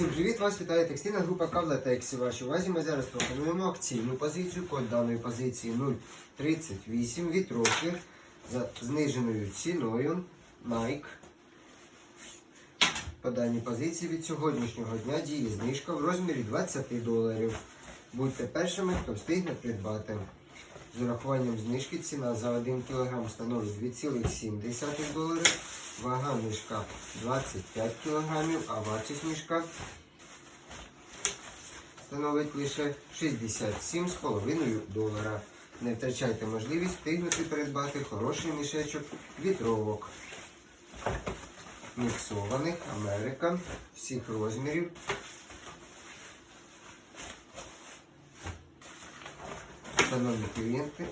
Всім привіт! Вас вітає текстильна група Кавлатексі. Вашій увазі ми зараз пропонуємо акційну позицію. Код даної позиції 038 вітровки за зниженою ціною Nike. По даній позиції від сьогоднішнього дня діє знижка в розмірі 20 доларів. Будьте першими, хто встигне придбати. З урахуванням знижки ціна за 1 кг становить 2,7 доларів, вага мішка 25 кг, а вартість мішка становить лише 67,5 долара. Не втрачайте можливість встигнути придбати хороший мішечок вітровок. Міксованих Америка всіх розмірів. Шановні клієнти,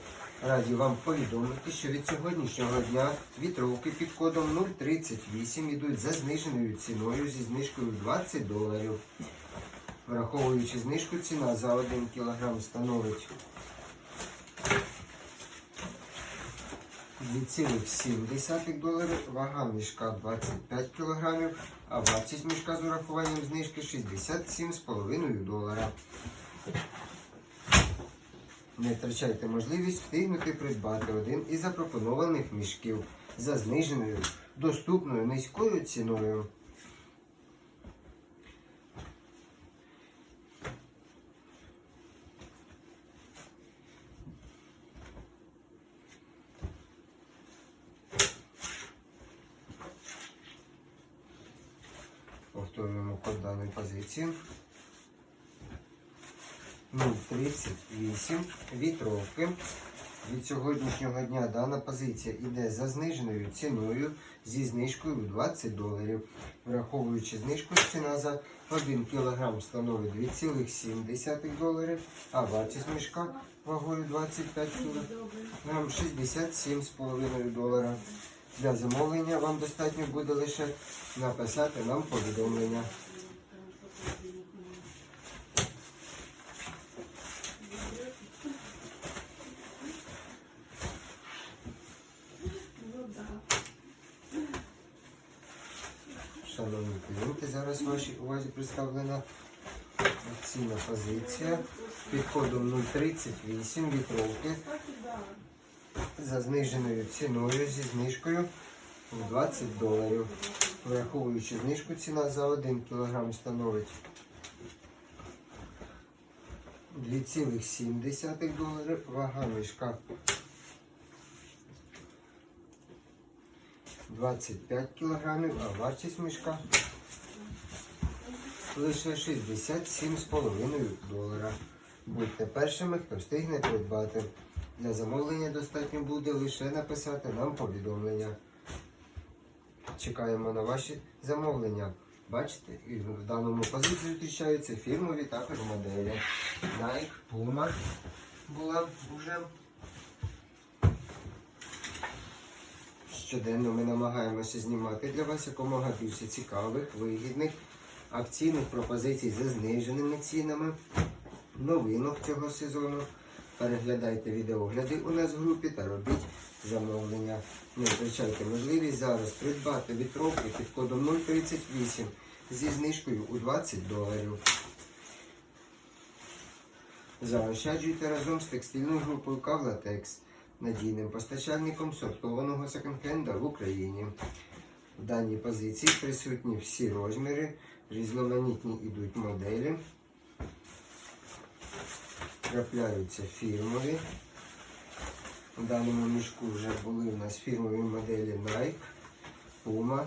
раді вам повідомити, що від сьогоднішнього дня вітровки під кодом 038 йдуть за зниженою ціною зі знижкою 20 доларів. Враховуючи знижку, ціна за 1 кг становить 2,7 доларів, вага мішка 25 кг, а вартість мішка з урахуванням знижки 67,5 долара. Не втрачайте можливість встигнути придбати один із запропонованих мішків за зниженою, доступною низькою ціною. Повторюємо код даної позиції. 038 вітровки. Від сьогоднішнього дня дана позиція йде за зниженою ціною зі знижкою в 20 доларів. Враховуючи знижку, ціна за 1 кг становить 2,7 доларів, а вартість мішка вагою 25 кг 67,5 долара. Для замовлення вам достатньо буде лише написати нам повідомлення. Шановні клієнти, зараз вашій увазі представлена. Акційна позиція. Під кодом 038 вітровки. За зниженою ціною зі знижкою в 20 доларів. Враховуючи знижку, ціна за 1 кг становить 2,7 доларів, вага мішка 25 кг, а вартість мішка лише 67,5 долара. Будьте першими, хто встигне придбати. Для замовлення достатньо буде лише написати нам повідомлення. Чекаємо на ваші замовлення. Бачите, і в даному позиції зустрічаються фірмові також моделі. Nike, Puma була вже. Щоденно ми намагаємося знімати для вас якомога більше цікавих, вигідних, акційних пропозицій за зниженими цінами, новинок цього сезону. Переглядайте відеогляди у нас в групі та робіть замовлення. Не втрачайте можливість зараз придбати вітровки під кодом 038 зі знижкою у 20 доларів. Заощаджуйте разом з текстильною групою Кавлатекс, надійним постачальником сортованого секонд-хенда в Україні. В даній позиції присутні всі розміри, різноманітні йдуть моделі. Трапляються фірмові. У даному мішку вже були у нас фірмові моделі Nike, Puma.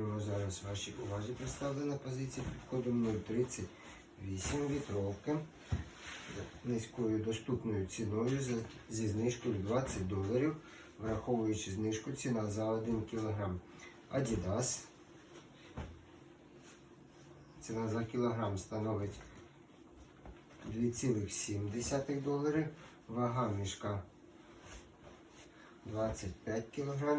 Повторюємо зараз вашій увазі представлена позиція під кодом 038 вітровки низькою доступною ціною зі знижкою 20 доларів, враховуючи знижку ціна за 1 кг Adidas. Ціна за кілограм становить 2,7 доларів, вага мішка 25 кг.